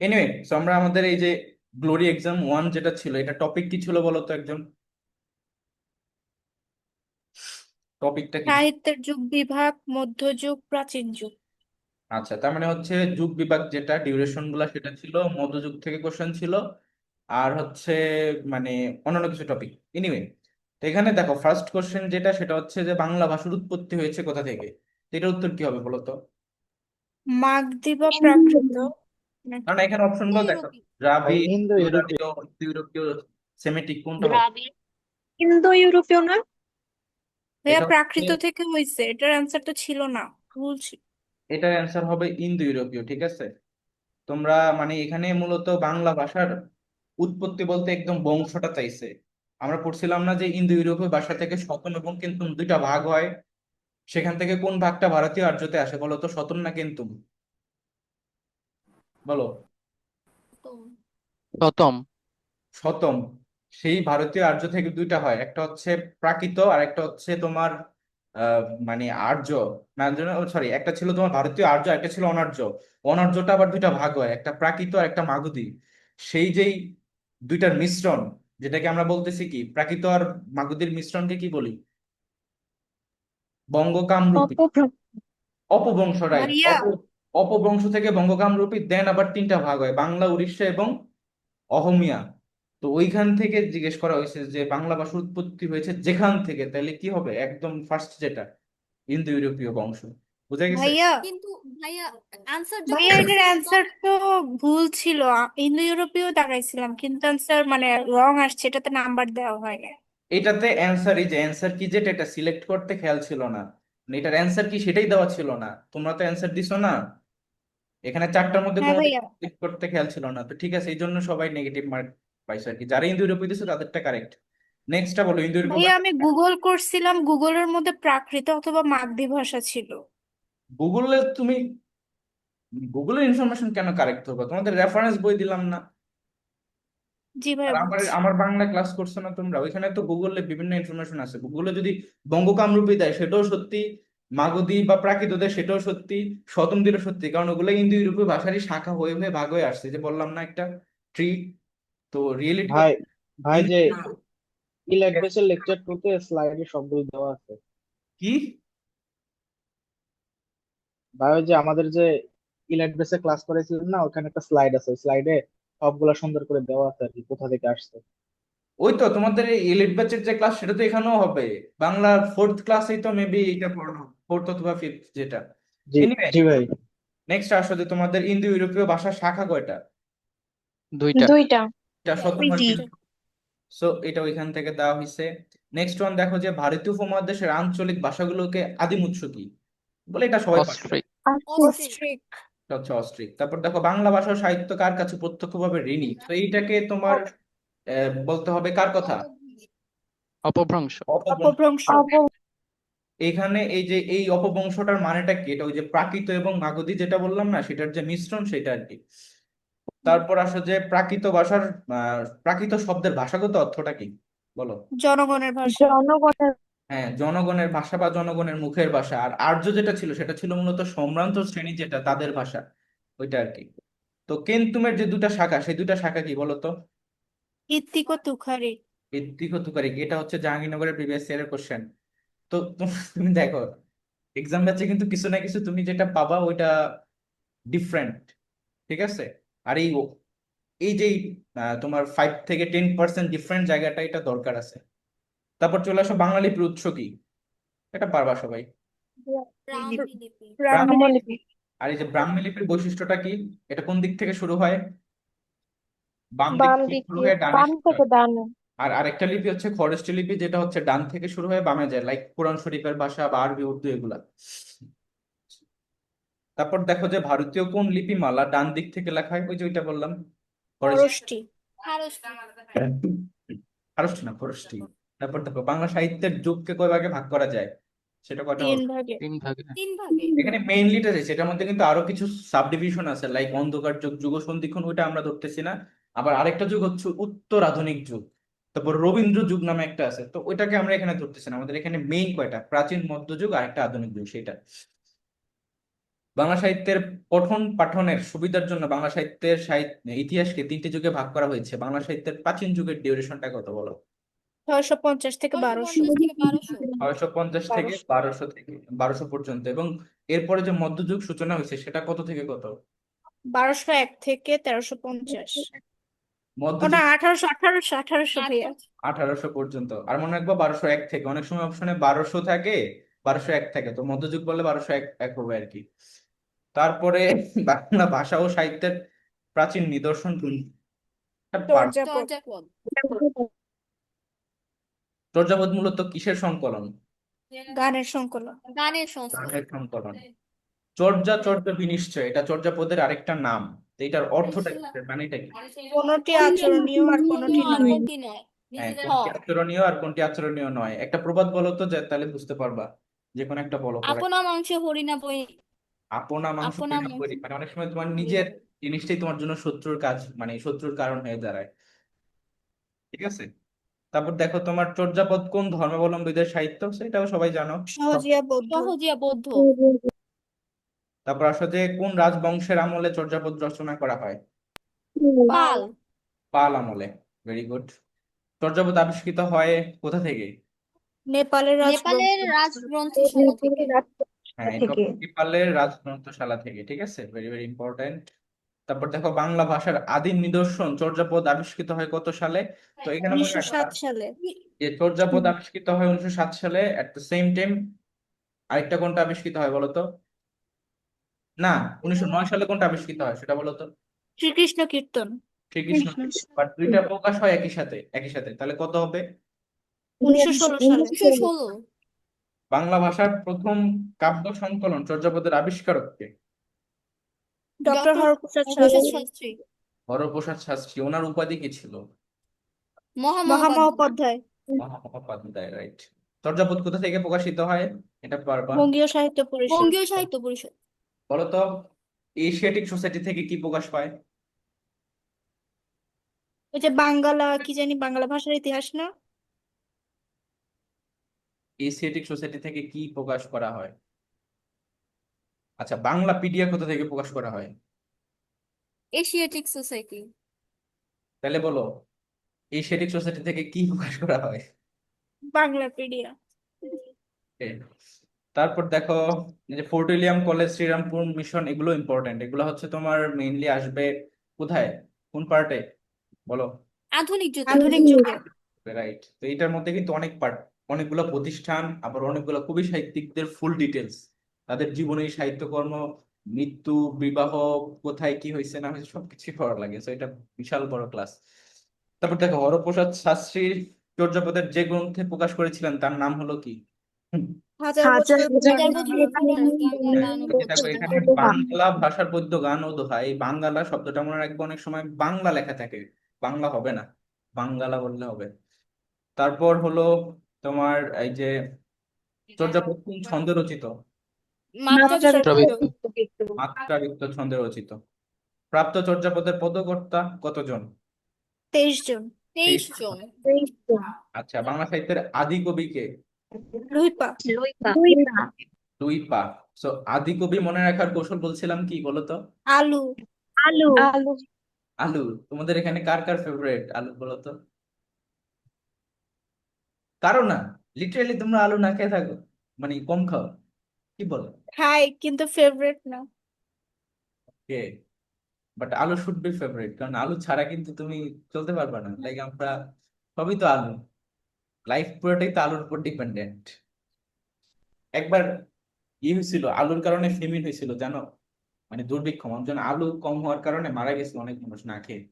Anyway so আমরা আমাদের এই যে গ্লোরি এক্সাম ওয়ান যেটা ছিল এটা টপিক কি ছিল বলতো একজন? টপিকটা কি? সাহিত্যের যুগ বিভাগ মধ্যযুগ প্রাচীন যুগ। আচ্ছা তার মানে হচ্ছে যুগ বিভাগ যেটা ডিউরেশনগুলা সেটা ছিল মধ্যযুগ থেকে কোশ্চেন ছিল আর হচ্ছে মানে অন্যান্য কিছু টপিক এনিওয়ে তো এখানে দেখো ফার্স্ট কোশ্চেন যেটা সেটা হচ্ছে যে বাংলা ভাষার উৎপত্তি হয়েছে কোথা থেকে? এটার উত্তর কি হবে বলতো মাগধি বা প্রাকৃত? কারণ এখানে অপশনগুলো দেখো ইউরোপীয়। দ্রাবিড় ইন্দো ইউরোপীয় ইউরোপীয় সেমিটিক কোনটা ইন্দো ইউরোপীয় না? ভাইয়া প্রাকৃত থেকে হয়েছে এটার অ্যান্সার তো ছিল না ভুল ছিল। এটার অ্যান্সার হবে ইন্দো ইউরোপীয় ঠিক আছে? তোমরা মানে এখানে মূলত বাংলা ভাষার উৎপত্তি বলতে একদম বংশটা চাইছে। আমরা পড়ছিলাম না যে ইন্দো ইউরোপীয় ভাষা থেকে শতন এবং কিন্তুম দুইটা ভাগ হয়। সেখান থেকে কোন ভাগটা ভারতীয় আর্যতে আসে বলো তো শতন না কিন্তুম বলো। প্রথম। শতম সেই ভারতীয় আর্য থেকে দুইটা হয়। একটা হচ্ছে প্রাকৃত আর একটা হচ্ছে তোমার মানে আর্য। না সরি একটা ছিল তোমার ভারতীয় আর্য একটা ছিল অনার্য। অনার্যটা আবার দুইটা ভাগ হয় একটা প্রাকৃত আর একটা মাগধী। সেই যেই দুইটার মিশ্রণ যেটাকে আমরা বলতেছি কি প্রাকৃত আর মাগধীর মিশ্রণকে কি বলি? বঙ্গকামরূপী। অপবংশ রাইট অপবংশ থেকে বঙ্গকামরূপী দেন আবার তিনটা ভাগ হয় বাংলা উড়িষ্যা এবং অহমিয়া। তো ওইখান থেকে জিজ্ঞেস করা হয়েছে যে বাংলা ভাষার উৎপত্তি হয়েছে যেখান থেকে? তাহলে কি হবে? একদম ফার্স্ট যেটা ইন্দো ইউরোপীয় বংশ। বুঝা গেছে? ভাইয়া কিন্তু ভাইয়া আনসার ভাইয়া এটার অ্যান্সার তো ভুল ছিল। ইন্দো ইউরোপীয় তাকাইছিলাম কিন্তু অ্যান্সার মানে রং আসছে এটাতে নাম্বার দেওয়া হয়। না এটাতে অ্যান্সার এই যে অ্যান্সার কি যেটা এটা সিলেক্ট করতে খেয়াল ছিল না। মানে এটার অ্যান্সার কি সেটাই দেওয়া ছিল না। তোমরা তো অ্যান্সার দিছো না। এখানে চারটার মধ্যে হ্যাঁ ভাইয়া। করতে খেয়াল ছিল না। তো ঠিক আছে এই জন্য সবাই নেগেটিভ মার্ক পাইছে আর কি। যারা ইন্দো ইউরোপীয় দিছে তাদেরটা কারেক্ট নেক্সটটা বলো ইন্দো ইউরোপীয় ভাইয়া আমি গুগল করছিলাম গুগলের মধ্যে প্রাকৃত অথবা মাগধি ভাষা ছিল। গুগলে তুমি গুগলের ইনফরমেশন কেন কারেক্ট হবে তোমাদের রেফারেন্স বই দিলাম না। জি আর আমার আমার বাংলা ক্লাস করছ না তোমরা। ওইখানে তো গুগলে বিভিন্ন ইনফরমেশন আছে। গুগলে যদি বঙ্গকামরূপী দেয় সেটাও সত্যি মাগধী বা প্রাকৃতদের সেটাও সত্যি স্বতন্ত্র সত্যি। কারণ ওগুলো ইন্দো ইউরোপীয় ভাষারই শাখা হয়ে হয়ে ভাগ হয়ে আসছে। যে বললাম না একটা ট্রি তো রিয়েলিটি ভাই ভাই যে ই ল্যাঙ্গুয়েজের লেকচার টুতে স্লাইডে সবগুলো দেওয়া আছে। কি? ভাই ওই যে আমাদের যে ই ল্যাঙ্গুয়েজে ক্লাস করেছিলেন না ওখানে একটা স্লাইড আছে। ওই স্লাইডে সবগুলা সুন্দর করে দেওয়া আছে আর কি কোথা থেকে আসছে। ওই তো তোমাদের এই এলিট ব্যাচের যে ক্লাস সেটা তো এখানেও হবে। বাংলা ফোর্থ ক্লাসেই তো মেবি এটা পড়ানো ফোর্থ অথবা ফিফথ যেটা। জি ভাই। নেক্সট আসো যে তোমাদের ইন্দো ইউরোপীয় ভাষার শাখা কয়টা? দুইটা। দুইটা। সো এটা ওইখান থেকে দেওয়া হয়েছে নেক্সট ওয়ান দেখো যে ভারতীয় উপমহাদেশের আঞ্চলিক ভাষাগুলোকে আদিম উৎস কি? বলে এটা সবাই অস্ট্রিক। হচ্ছে অস্ট্রিক। তারপর দেখো বাংলা ভাষা ও সাহিত্য কার কাছে প্রত্যক্ষভাবে ঋণী? তো এইটাকে তোমার আহ, বলতে হবে কার কথা? অপভ্রংশ। অপভ্রংশ। এখানে এই যে এই অপভ্রংশটার মানেটা কি? এটা ওই যে প্রাকৃত এবং মাগধী যেটা বললাম না সেটার যে মিশ্রণ সেটা আর কি। তারপর আসো যে প্রাকৃত ভাষার আহ, প্রাকৃত শব্দের ভাষাগত অর্থটা কি? বলো। জনগণের ভাষা। জনগণের হ্যাঁ জনগণের ভাষা বা জনগণের মুখের ভাষা। আর আর্য যেটা ছিল সেটা ছিল মূলত সম্ভ্রান্ত শ্রেণি যেটা তাদের ভাষা ওইটা আর কি। তো কেন্তুমের যে দুটা শাখা সেই দুটা শাখা কি বলো তো? ইত্তিক তুখারি। ভিত্তিক ও তুকারিক এটা হচ্ছে জাহাঙ্গীরনগরের প্রিভিয়াস ইয়ারের কোশ্চেন তো তুমি দেখো এক্সাম ব্যাচে কিন্তু কিছু না কিছু তুমি যেটা পাবা ওইটা ডিফারেন্ট ঠিক আছে? আর এই এই যে তোমার ফাইভ থেকে টেন পার্সেন্ট ডিফারেন্ট জায়গাটা এটা দরকার আছে। তারপর চলে আসো বাংলা লিপির উৎস কি? এটা পারবা সবাই। আর এই যে ব্রাহ্মী লিপির বৈশিষ্ট্যটা কি? এটা কোন দিক থেকে শুরু হয়? বাম দিক থেকে দিক শুরু হয়ে। ডানে। আর আরেকটা লিপি হচ্ছে খরষ্টি লিপি যেটা হচ্ছে ডান থেকে শুরু হয়ে বামে যায় লাইক কোরআন শরীফের ভাষা বা আরবি উর্দু এগুলা। তারপর দেখো যে ভারতীয় কোন লিপিমালা ডান দিক থেকে লেখা হয়? ওই যে ওইটা বললাম। খরষ্টি খরষ্টি না খরষ্টি তারপর দেখো বাংলা সাহিত্যের যুগকে কয় ভাগে ভাগ করা যায়? সেটা কয়টা তিন ভাগে। তিন ভাগে। তিন ভাগে। এখানে মেইনলিটা আছে সেটার মধ্যে কিন্তু আরও কিছু সাব ডিভিশন আছে লাইক অন্ধকার যুগ যুগ সন্ধিক্ষণ ওইটা আমরা ধরতেছি না। আবার আরেকটা যুগ হচ্ছে উত্তর আধুনিক যুগ। তারপর রবীন্দ্র যুগ নামে একটা আছে। তো ওইটাকে আমরা এখানে ধরতেছি না। আমাদের এখানে মেইন কয়টা? প্রাচীন মধ্যযুগ আর একটা আধুনিক যুগ সেটা বাংলা সাহিত্যের পঠন পাঠনের সুবিধার জন্য বাংলা সাহিত্যের সাহিত্য ইতিহাসকে তিনটি যুগে ভাগ করা হয়েছে। বাংলা সাহিত্যের প্রাচীন যুগের ডিউরেশনটা কত বলো? ছয়শো পঞ্চাশ থেকে বারোশো। থেকে বারোশো। ছয়শো পঞ্চাশ থেকে বারোশো থেকে বারোশো পর্যন্ত। এবং এরপরে যে মধ্যযুগ সূচনা হয়েছে সেটা কত থেকে কত? বারোশো এক থেকে তেরোশো পঞ্চাশ। মধ্যযুগ আঠারোশো আঠারোশো আঠারোশো ভাইয়া আঠারোশো পর্যন্ত। আর মনে রাখব বারোশো এক থেকে। অনেক সময় অপশনে বারোশো থাকে বারোশো এক থাকে। তো মধ্যযুগ বললে বারোশো এক এক হবে আর কি। তারপরে বাংলা ভাষা ও সাহিত্যের প্রাচীন নিদর্শন কোনটি? একটা চর্যাপদ মূলত কিসের সংকলন? গানের সংকলন। গানের সংকলন। চর্যা চর্যা বিনিশ্চয়। এটা চর্যাপদের আরেকটা নাম। তো এটার অর্থটা কি? মানে এটা কি? কোনটি আচরণীয় আর কোনটি নয়, কোনটি হ্যাঁ কোনটি আচরণীয় আর কোনটি আচরণীয় নয়। একটা প্রবাদ বলো তো যে তাহলে বুঝতে পারবা। যে কোনো একটা বলো পরে আপনা মাংসে হরিণা বই। আপনা মাংস আপনা মাংস। মানে অনেক সময় তোমার নিজের জিনিসটাই তোমার জন্য শত্রুর কাজ মানে শত্রুর কারণ হয়ে দাঁড়ায়। ঠিক আছে? তারপর দেখো তোমার চর্যাপদ কোন ধর্মাবলম্বীদের সাহিত্য? সেটাও সবাই জানো। সহজিয়া বৌদ্ধ। সহজিয়া বৌদ্ধ। তারপর আসো যে কোন রাজবংশের আমলে চর্যাপদ রচনা করা হয়? পাল। পাল আমলে ভেরি গুড চর্যাপদ আবিষ্কৃত হয় কোথা থেকে? নেপালের নেপালের রাজগ্রন্থশালা থেকে। হ্যাঁ এটা নেপালের রাজগ্রন্থশালা থেকে ঠিক আছে? ভেরি ভেরি ইম্পর্টেন্ট তারপর দেখো বাংলা ভাষার আদিম নিদর্শন চর্যাপদ আবিষ্কৃত হয় কত সালে? তো এখানে মনে উনিশশো সাত সালে। যে চর্যাপদ আবিষ্কৃত হয় উনিশশো সাত সালে এট দ্য সেম টাইম আরেকটা কোনটা আবিষ্কৃত হয় বলতো না উনিশশো নয় সালে কোনটা আবিষ্কৃত হয় সেটা বলো তো। শ্রীকৃষ্ণ কীর্তন। শ্রীকৃষ্ণ বাট দুইটা প্রকাশ হয় একই সাথে একই সাথে। তাহলে কত হবে? উনিশশো ষোলো সালে উনিশশো ষোলো। বাংলা ভাষার প্রথম কাব্য সংকলন চর্যাপদের আবিষ্কারক কে ডক্টর হরপ্রসাদ শাস্ত্রী। শাস্ত্রী। হরপ্রসাদ শাস্ত্রী ওনার উপাধি কি ছিল? মহামহোপাধ্যায়। রাইট চর্যাপদ কোথা থেকে প্রকাশিত হয়? এটা পারবা। বঙ্গীয় সাহিত্য পরিষদ। বঙ্গীয় সাহিত্য পরিষদ। বলতো এশিয়াটিক সোসাইটি থেকে কি প্রকাশ পায়? ওই যে বাঙ্গালা কি জানি বাংলা ভাষার ইতিহাস না? এশিয়াটিক সোসাইটি থেকে কি প্রকাশ করা হয়? আচ্ছা বাংলা পিডিয়া কোথা থেকে প্রকাশ করা হয়? এশিয়াটিক সোসাইটি তাহলে বলো এশিয়াটিক সোসাইটি থেকে কি প্রকাশ করা হয়? বাংলাপিডিয়া। Okay. তারপর দেখো এই যে Fort William college Serampore mission এগুলো ইম্পর্টেন্ট এগুলো হচ্ছে তোমার মেইনলি আসবে কোথায়? কোন পার্টে বলো। আধুনিক যুগে। আধুনিক যুগে। রাইট তো এটার মধ্যে কিন্তু অনেক পার্ট অনেকগুলো প্রতিষ্ঠান আবার অনেকগুলো কবি সাহিত্যিকদের ফুল ডিটেলস তাদের জীবনী সাহিত্যকর্ম মৃত্যু বিবাহ কোথায় কি হয়েছে না হয়েছে সবকিছু পড়া লাগে। তো এটা বিশাল বড় ক্লাস তারপর দেখো হরপ্রসাদ শাস্ত্রী চর্যাপদের যে গ্রন্থে প্রকাশ করেছিলেন তার নাম হলো কি? বাংলা এখানে বাংলা ভাষার পদ্য পদ্য গান ও দোহা এই বাঙ্গালা শব্দটা মনে রাখবে অনেক সময় বাংলা লেখা থাকে। বাংলা হবে না। বাঙ্গালা বললে হবে। তারপর হলো তোমার এই যে চর্যাপদ কোন ছন্দে রচিত। মাত্রাবৃত্ত ছন্দে রচিত। প্রাপ্ত চর্যাপদের পদকর্তা কতজন? তেইশ জন। তেইশ জন। আচ্ছা বাংলা সাহিত্যের আদি কবি কে? লুইপা দুই পা সো আদি কবি মনে রাখার কৌশল বলছিলাম কি বলতো? আলু। আলু। আলু। তোমাদের এখানে কার কার ফেভারিট আলু বলো তো কারও না। লিটারালি তোমরা আলু না খেয়ে থাকো। মানে কম খাও। কি বলো? খাই কিন্তু ফেভারিট না। কে but aloo should be favourite কারণ আলু ছাড়া কিন্তু তুমি চলতে পারবে না। লাইক আমরা সবই তো আলু। লাইফ পুরোটাই তো আলুর উপর ডিপেন্ডেন্ট একবার ই হয়েছিল আলুর কারণে ফেমিন হয়েছিল জানো? মানে দুর্ভিক্ষ মানুষজন আলু কম হওয়ার কারণে মারা গেছে অনেক মানুষ না খেয়ে।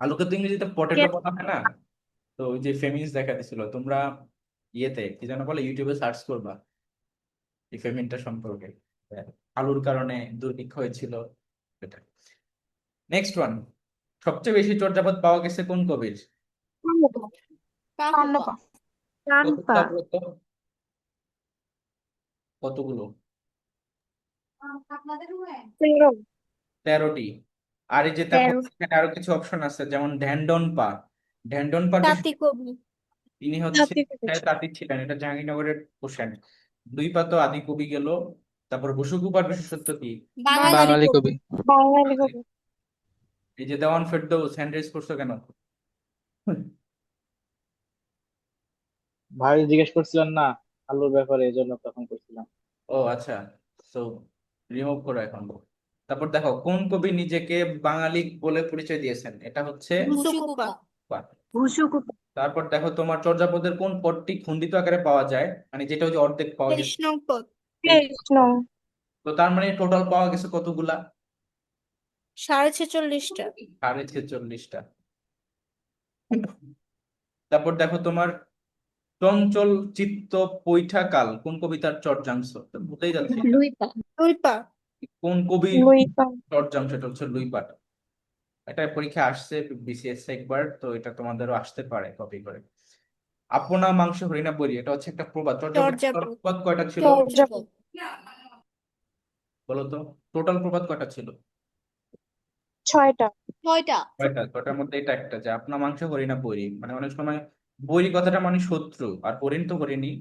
আলুকে তো ইংরেজিতে পটেটো বলা হয় না? তো ওই যে ফেমিনিস্ট দেখা দিছিল তোমরা ইয়েতে কি যেন বলে ইউটিউবে সার্চ করবা এই ফেমিনটা সম্পর্কে। আলুর কারণে দুর্ভিক্ষ হয়েছিল এটা নেক্সট ওয়ান সবচেয়ে বেশি চর্যাপদ পাওয়া গেছে কোন কবির? কতগুলো তেরোটি। আর এই যে দেখো তেরো। এখানে আরও কিছু অপশন আছে যেমন ঢ্যান্ডন পা ঢ্যান্ডন পা তিনি হচ্ছে হ্যাঁ, তাঁতি ছিলেন। এটা জাহাঙ্গীরনগরের কোশ্চেন দুই পাত আদি কবি গেল। তারপর বসুকুপার বিশেষত্ব কি? বাঙালি কবি। বাঙালি কবি। এই যে দেওয়ান ফেরদৌস হ্যান্ড রেজ করছ কেন? ভাই জিজ্ঞেস করছিলেন না আলুর ব্যাপারে এই জন্য তখন করছিলাম। ও আচ্ছা। তো রিমুভ করো এখন। তারপর দেখো কোন কবি নিজেকে বাঙালি বলে পরিচয় দিয়েছেন? এটা হচ্ছে তারপর দেখো তোমার চর্যাপদের কোন পদটি খণ্ডিত আকারে পাওয়া যায়? মানে যেটা হচ্ছে অর্ধেক পাওয়া যায় কৃষ্ণ। তো তার মানে টোটাল পাওয়া গেছে কতগুলা? সাড়ে ছেচল্লিশটা। সাড়ে ছেচল্লিশটা। তারপর দেখো তোমার চঞ্চল চিত্ত পৈঠা কাল কোন কবিতার চর্যাংশ? তো ভুলেই যাচ্ছি। লুইপা। কোন কবি চর্যাংশ? এটা হচ্ছে লুইপাট এটা পরীক্ষা আসছে বিসিএস একবার তো এটা তোমাদেরও আসতে পারে কপি করে। আপনা মাংস হরিণা বলি এটা হচ্ছে একটা প্রবাদ। প্রবাদ কয়টা ছিল। বলো তো টোটাল প্রবাদ কয়টা ছিল? ছয়টা। ছয়টা। কয়টা কয়টার মধ্যে এটা একটা যে আপনা মাংস হরিণা বৈরী মানে অনেক সময় বৈরী কথাটা মানে শত্রু আর হরিণ তো হরিণই।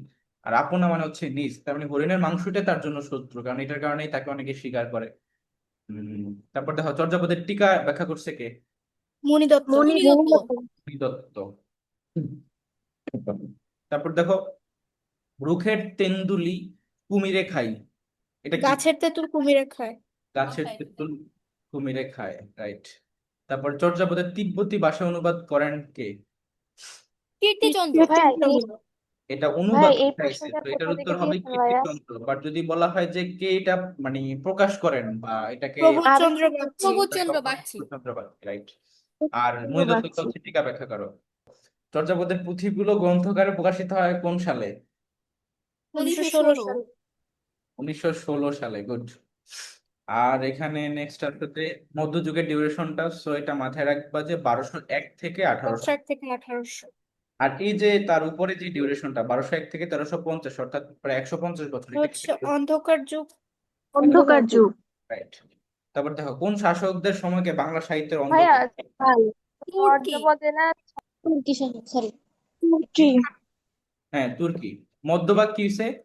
আর আপনা মানে হচ্ছে নিজ তার মানে হরিণের মাংসটা তার জন্য শত্রু কারণ এটার কারণেই তাকে অনেকে স্বীকার করে। তারপর দেখো চর্যাপদের টিকা ব্যাখ্যা করছে কে? মণি দত্ত মণি তারপর দেখো রুখের তেন্দুলি কুমিরে খাই। এটা গাছের তেঁতুল কুমিরে খায়। গাছের। তেঁতুল কুমিরে খায় রাইট তারপর চর্যাপদের তিব্বতী ভাষা অনুবাদ করেন কে? কীর্তিচন্দ্র এটা অনুবাদ তো এটার উত্তর হবে কীর্তিচন্দ্র বাট যদি বলা হয় যে কে এটা মানে প্রকাশ করেন বা এটাকে বাগচি। রাইট আর মহিদত্ত হচ্ছে টিকা ব্যাখ্যা করো। চর্যাপদের পুঁথিগুলো গ্রন্থকারে প্রকাশিত হয় কোন সালে? উনিশশো ষোলো সাল। উনিশশো ষোলো সালে গুড আর এখানে নেক্সট আসতে মধ্যযুগের ডিউরেশনটা সো এটা মাথায় রাখবা যে বারোশো এক থেকে আঠারোশো। আঠারো থেকে আঠারোশো। আর এই যে তার উপরে যে ডিউরেশনটা বারোশো এক থেকে তেরোশো পঞ্চাশ অর্থাৎ প্রায় একশো পঞ্চাশ বছর হচ্ছে অন্ধকার যুগ। অন্ধকার যুগ। রাইট তারপর দেখো কোন শাসকদের সময়কে বাংলা সাহিত্যের ভাইয়া অন্ধকার তুর্কি। সরি তুর্কি। হ্যাঁ তুর্কি। মধ্যভাগ কি হইছে?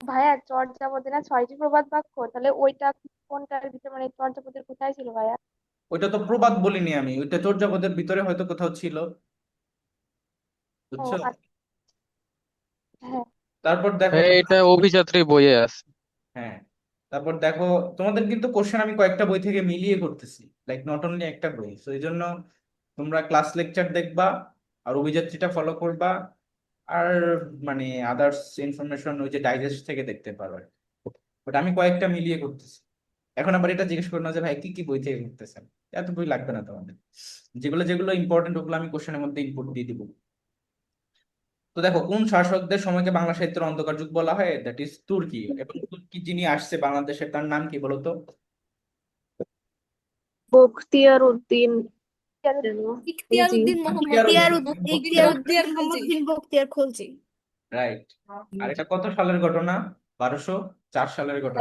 ভাইয়া চর্যাপদে না ছয়টি প্রবাদ বাক্য তাহলে ওইটা কোনটার ভিতরে মানে চর্যাপদের কোথায় ছিল ভাইয়া? ওইটা তো প্রবাদ বলিনি আমি ওইটা চর্যাপদের ভিতরে হয়তো কোথাও ছিল। বুঝছ? আচ্ছা। হ্যাঁ। তারপর দেখো হ্যাঁ, এটা অভিযাত্রী বইয়ে আছে। হ্যাঁ তারপর দেখো তোমাদের কিন্তু কোশ্চেন আমি কয়েকটা বই থেকে মিলিয়ে করতেছি লাইক নট অনলি একটা বই। তো এই জন্য তোমরা ক্লাস লেকচার দেখবা আর অভিযাত্রীটা ফলো করবা। আর মানে আদার্স ইনফরমেশন ওই যে ডাইজেস্ট থেকে দেখতে পারো বাট আমি কয়েকটা মিলিয়ে করতেছি এখন আবার এটা জিজ্ঞেস করো না যে, ভাই, কি কি বই থেকে করতেছেন এত বই লাগবে না তোমাদের। যেগুলো যেগুলো ইম্পর্টেন্ট ওগুলো আমি কোশ্চেনের মধ্যে ইনপুট দিয়ে দিব। তো দেখো, কোন শাসকদের সময়কে বাংলা সাহিত্যের অন্ধকার যুগ বলা হয়? দ্যাট ইজ তুর্কি। এবং তুর্কি যিনি আসছে বাংলাদেশে, তার নাম কি বলতো? বখতিয়ার উদ্দিন মোহাম্মদ বখতিয়ার খিলজি। রাইট। আর এটা কত সালের ঘটনা? বারোশো চার সালের ঘটনা।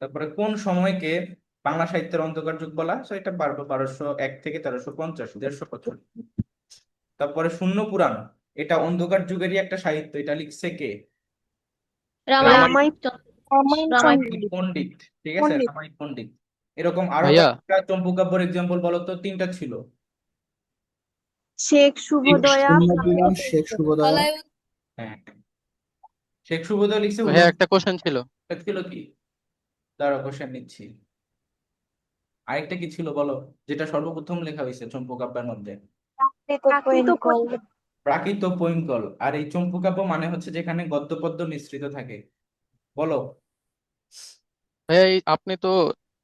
তারপরে কোন সময়কে বাংলা সাহিত্যের অন্ধকার যুগ বলা? So এটা বারোশো এক থেকে তেরোশো পঞ্চাশ দেড়শো বছর তারপরে শূন্য পুরাণ। এটা অন্ধকার যুগেরই একটা সাহিত্য। এটা লিখছে কে? রামায়ণ। রামায়ণ। রামায়ণ পণ্ডিত ঠিক আছে? রামায়ণ পণ্ডিত। এরকম আরও ভাইয়া। কয়েকটা চম্পকাব্যর এক্সাম্পল বলো তো তিনটা ছিল। শেখ শুভদয়া শেখ শুভদয়া হ্যাঁ। শেখ সুবোধ লিখছে হ্যাঁ একটা কোশ্চেন ছিল। এটা ছিল কি? দাঁড়াও কোশ্চেন নিচ্ছি। আরেকটা কি ছিল বলো? যেটা সর্বপ্রথম লেখা হয়েছে চম্পু কাব্যের মধ্যে। প্রাকৃত পৈঙ্গল আর এই চম্পু কাব্য মানে হচ্ছে যেখানে গদ্য পদ্য মিশ্রিত থাকে। বলো। ভাইয়া এই আপনি তো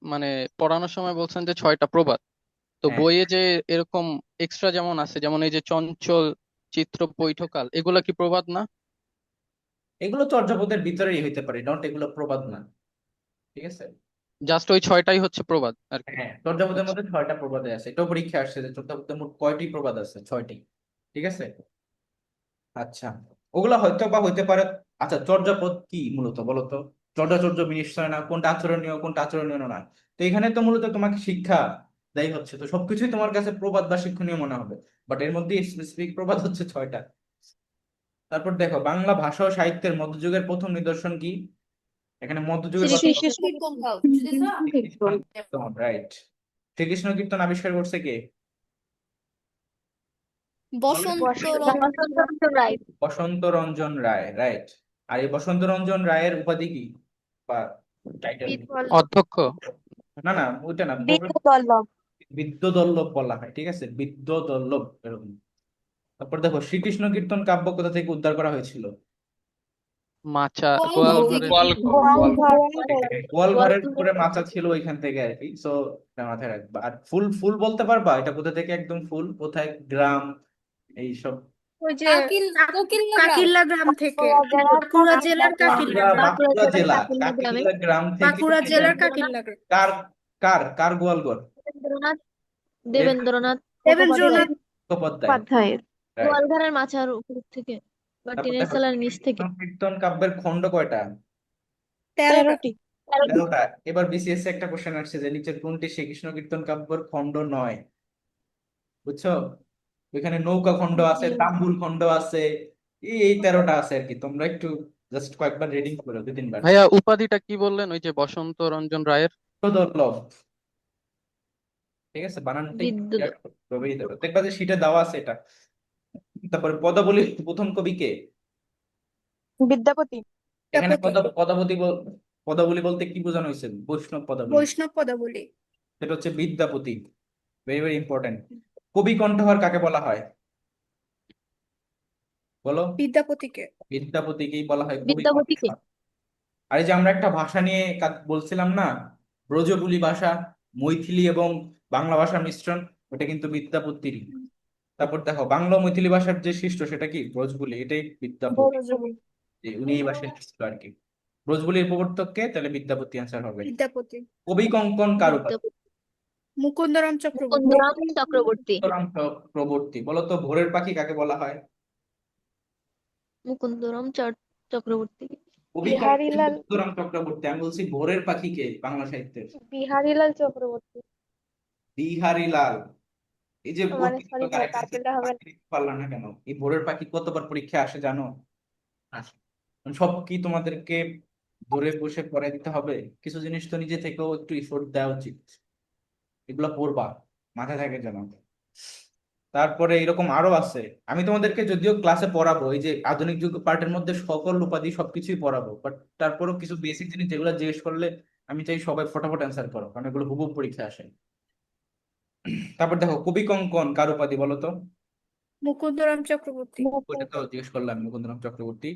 মানে পড়ানোর সময় বলছেন যে ছয়টা প্রবাদ। তো হ্যাঁ। বইয়ে যে এরকম এক্সট্রা যেমন আছে যেমন এই যে চঞ্চল চিত্র পৈঠকাল এগুলা কি প্রবাদ না? এগুলো চর্যাপদের ভিতরেই হইতে পারে নট এগুলো প্রবাদ না। ঠিক আছে? জাস্ট ওই ছয়টাই হচ্ছে প্রবাদ আর কি। হ্যাঁ চর্যাপদের মধ্যে ছয়টা প্রবাদে আছে। এটাও পরীক্ষা আসছে যে চর্যাপদের মোট কয়টি প্রবাদ আছে? ছয়টি। ঠিক আছে? আচ্ছা ওগুলা হয়তো বা হইতে পারে আচ্ছা চর্যাপদ কি মূলত বলো চর্যাচর্য বিনিশ্চয় না কোনটা আচরণীয় কোনটা আচরণীয় না তো এখানে তো মূলত তোমাকে শিক্ষা দেয় হচ্ছে। তো সবকিছুই তোমার কাছে প্রবাদ বা শিক্ষণীয় মনে হবে। বাট এর মধ্যে স্পেসিফিক প্রবাদ হচ্ছে ছয়টা। তারপর দেখো বাংলা ভাষা ও সাহিত্যের মধ্যযুগের প্রথম নিদর্শন কি? এখানে মধ্যযুগের শ্রীকৃষ্ণ কীর্তন। রাইট শ্রীকৃষ্ণ কীর্তন আবিষ্কার করছে কে? বসন্ত বসন্ত রায়। বসন্ত রঞ্জন রায় রাইট আর এই বসন্ত রঞ্জন রায়ের উপাধি কি? বা টাইটেল অধ্যক্ষ। না না ওইটা না বিদ্যুদল্লভ বলা হয় ঠিক আছে? বিদ্যুদল্লভ এরকম। তারপর দেখো শ্রীকৃষ্ণ কীর্তন কাব্য কোথা থেকে উদ্ধার করা হয়েছিল? মাচা গোয়ালঘরের উপরে মাচা ছিল ওইখান থেকে আর কি সো মাথায় রাখবা। আর ফুল ফুল বলতে পারবা? এটা কোথা থেকে একদম ফুল? কোথায়? গ্রাম? এইসব? ওই যে কাকিল্লা গ্রাম। থেকে। বাঁকুড়া জেলার কাকিল্লা বাঁকুড়া জেলা কাকিল্লা গ্রাম থেকে বাঁকুড়া জেলার কাকিল্লা গ্রাম। কার কার কার গোয়ালঘর দেবেন্দ্রনাথ দেবেন্দ্রনাথ দেবেন্দ্রনাথ মুখোপাধ্যায়। উপাধ্যায়ের। গোয়ালঘরের মাচার উপর থেকে বা তারপর টিনের চালার নিচ থেকে। কীর্তন কীর্তন কাব্যের খণ্ড কয়টা? তেরোটি। তেরোটা। এবার বিসিএস একটা কোশ্চেন আসছে যে নিচের কোনটি শ্রীকৃষ্ণ কীর্তন কাব্যের খণ্ড নয়? বুঝছ? ওইখানে নৌকা খণ্ড আছে তাম্বুল খণ্ড আছে এই এই তেরোটা আছে আর কি। তোমরা একটু জাস্ট কয়েকবার রিডিং করো দু তিনবার ভাইয়া উপাধিটা কি বললেন? ওই যে বসন্ত রঞ্জন রায়ের ঠিক আছে বানানটা দেখবা যে শীটে দেওয়া আছে এটা। তারপরে পদাবলীর প্রথম কবি কে? বিদ্যাপতি। এখানে। পদাবলী পদাবলী বলতে কি বোঝানো হয়েছে? বৈষ্ণব পদাবলী। বৈষ্ণব পদাবলী। সেটা হচ্ছে বিদ্যাপতি। ভেরি ভেরি ইম্পর্টেন্ট কবি কণ্ঠহার কাকে বলা হয়? বলো। বিদ্যাপতিকে। বিদ্যাপতিকেই বলা হয় কবি বিদ্যাপতিকে। আর এই যে আমরা একটা ভাষা নিয়ে বলছিলাম না ব্রজবুলি ভাষা মৈথিলি এবং বাংলা ভাষার মিশ্রণ ওটা কিন্তু বিদ্যাপতিরই তারপর দেখো বাংলা মৈথিলি ভাষার যে সৃষ্ট সেটা কি? ব্রজবুলি এটাই বিদ্যাপতি। উনি এই ভাষায় ছিল আর কি। ব্রজবুলির প্রবর্তক কে? তাহলে বিদ্যাপতি অ্যান্সার হবে। বিদ্যাপতি। কবি কঙ্কন কার উপাধি বিদ্যাপতি। মুকুন্দরাম চক্রবর্তী। মুকুন্দরাম চক্রবর্তী। উত্তরাম চক্রবর্তী। বলো তো ভোরের পাখি কাকে বলা হয়? মুকুন্দরাম চক্রবর্তী। বিহারীলাল- উত্তরাম চক্রবর্তী। আমি বলছি ভোরের পাখি বাংলা সাহিত্যের? বিহারীলাল চক্রবর্তী। বিহারী লাল এই যে মানে পারলাম না কেন? এই ভোরের পাখি কতবার পরীক্ষা আসে জানো? সব কি তোমাদেরকে ধরে বসে পড়াই দিতে হবে? কিছু জিনিস তো নিজে থেকেও একটু এফোর্ট দেওয়া উচিত। এগুলো পড়বা মাথায় থাকে যেন। তারপরে এরকম আরও আছে। আমি তোমাদেরকে যদিও ক্লাসে পড়াবো এই যে আধুনিক যুগ পার্টের মধ্যে সকল উপাধি সবকিছুই পড়াবো বাট তারপরেও কিছু বেসিক জিনিস যেগুলো জিজ্ঞেস করলে আমি চাই সবাই ফটাফট অ্যান্সার করো কারণ এগুলো হুবহু পরীক্ষা আসে। তারপর দেখো কবি কঙ্কন কার উপাধি বলো তো? মুকুন্দরাম চক্রবর্তী। ওইটা তো জিজ্ঞেস করলাম মুকুন্দরাম চক্রবর্তী।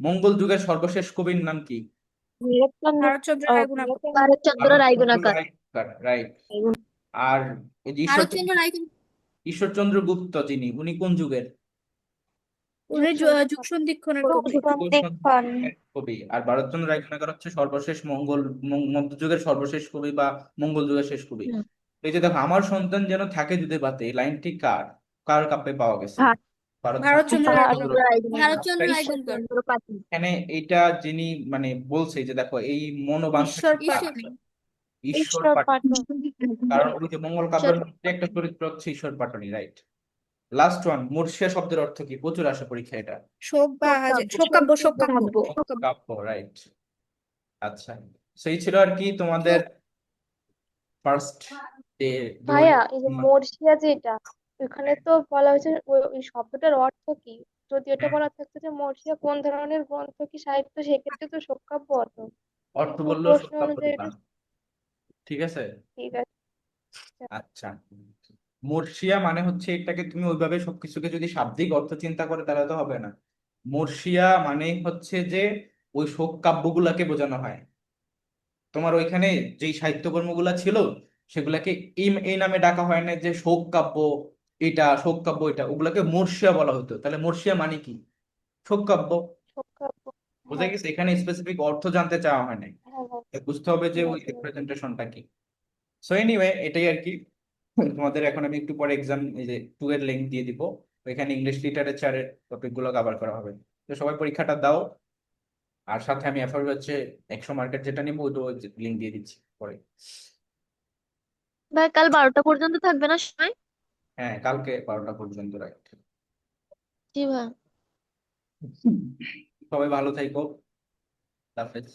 মঙ্গল যুগের সর্বশেষ কবির নাম কি? ভারতচন্দ্র আহ, রায়গুণাকর। ভারতচন্দ্র রায়গুণাকার রাইট আর এই যে ঈশ্বর ভারতচন্দ্র রায়গুণাকার ঈশ্বরচন্দ্র গুপ্ত যিনি উনি কোন যুগের? উনি যুগ সন্ধিক্ষণের কবি। কবি। আর ভারতচন্দ্র রায়গুণাকর হচ্ছে সর্বশেষ মঙ্গল মধ্যযুগের সর্বশেষ কবি বা মঙ্গল যুগের শেষ কবি। এই যে দেখো আমার সন্তান যেন থাকে দুধে পাতে এই লাইনটি কার? কার কাব্যে পাওয়া গেছে? ভার- ভারতচন্দ্র ভারতচন্দ্র ভারতচন্দ্র রায়গুণাকার এখানে এইটা যিনি মানে বলছে যে দেখো এই মনোবাঞ্ছা ঈশ্বর? পাটনি কারণ ওই যে মঙ্গল কাব্যের মধ্যে একটা চরিত্র হচ্ছে Ishwar Patni right last one মুর্শিয়া শব্দের অর্থ কি? প্রচুর আসে পরীক্ষা এটা। শোক বা হাজার শোকাব্য শোকাব্য কাব্য রাইট আচ্ছা সেই ছিল আর কি তোমাদের ফার্স্ট ভাইয়া এই যে মর্ষিয়া যেটা ওখানে তো বলা হয়েছে ওই ওই শব্দটার অর্থ কি? যদি এটা বলা থাকতো যে মর্ষিয়া কোন ধরনের গ্রন্থ কি সাহিত্য সেক্ষেত্রে তো শোককাব্য অর্থ। অর্থ বললেও প্রশ্ন কাব্য। ঠিক আছে? ঠিক আছে। আচ্ছা। মর্শিয়া মানে হচ্ছে এটাকে তুমি ওইভাবে সবকিছুকে যদি শাব্দিক অর্থ চিন্তা করে তাহলে তো হবে না। মর্শিয়া মানে হচ্ছে যে ওই শোক কাব্যগুলাকে বোঝানো হয়। তোমার ওইখানে যেই সাহিত্যকর্মগুলা ছিল সেগুলাকে এই এই নামে ডাকা হয় না যে শোক কাব্য এটা শোক কাব্য এটা ওগুলাকে মর্শিয়া বলা হতো। তাহলে মর্শিয়া মানে কি? শোক কাব্য। শোককাব্য বোঝা গেছে এখানে স্পেসিফিক অর্থ জানতে চাওয়া হয় নাই। হ্যাঁ হ্যাঁ। বুঝতে হবে যে ওই রিপ্রেজেন্টেশনটা কি। সো এনিওয়ে এটাই আর কি। তোমাদের এখন আমি একটু পরে এক্সাম এই যে টু এর লিঙ্ক দিয়ে দিব। এখানে ইংলিশ লিটারেচারের টপিকগুলো কভার করা হবে। তো সবাই পরীক্ষাটা দাও। আর সাথে আমি এফআর হচ্ছে একশো মার্কেট যেটা নিবো ওইটা লিঙ্ক দিয়ে দিচ্ছি পরে। ভাই কাল বারোটা পর্যন্ত থাকবে না সময়? হ্যাঁ কালকে বারোটা পর্যন্ত রাইট জি ভাই। সবাই ভালো থাকো। হাফেজ।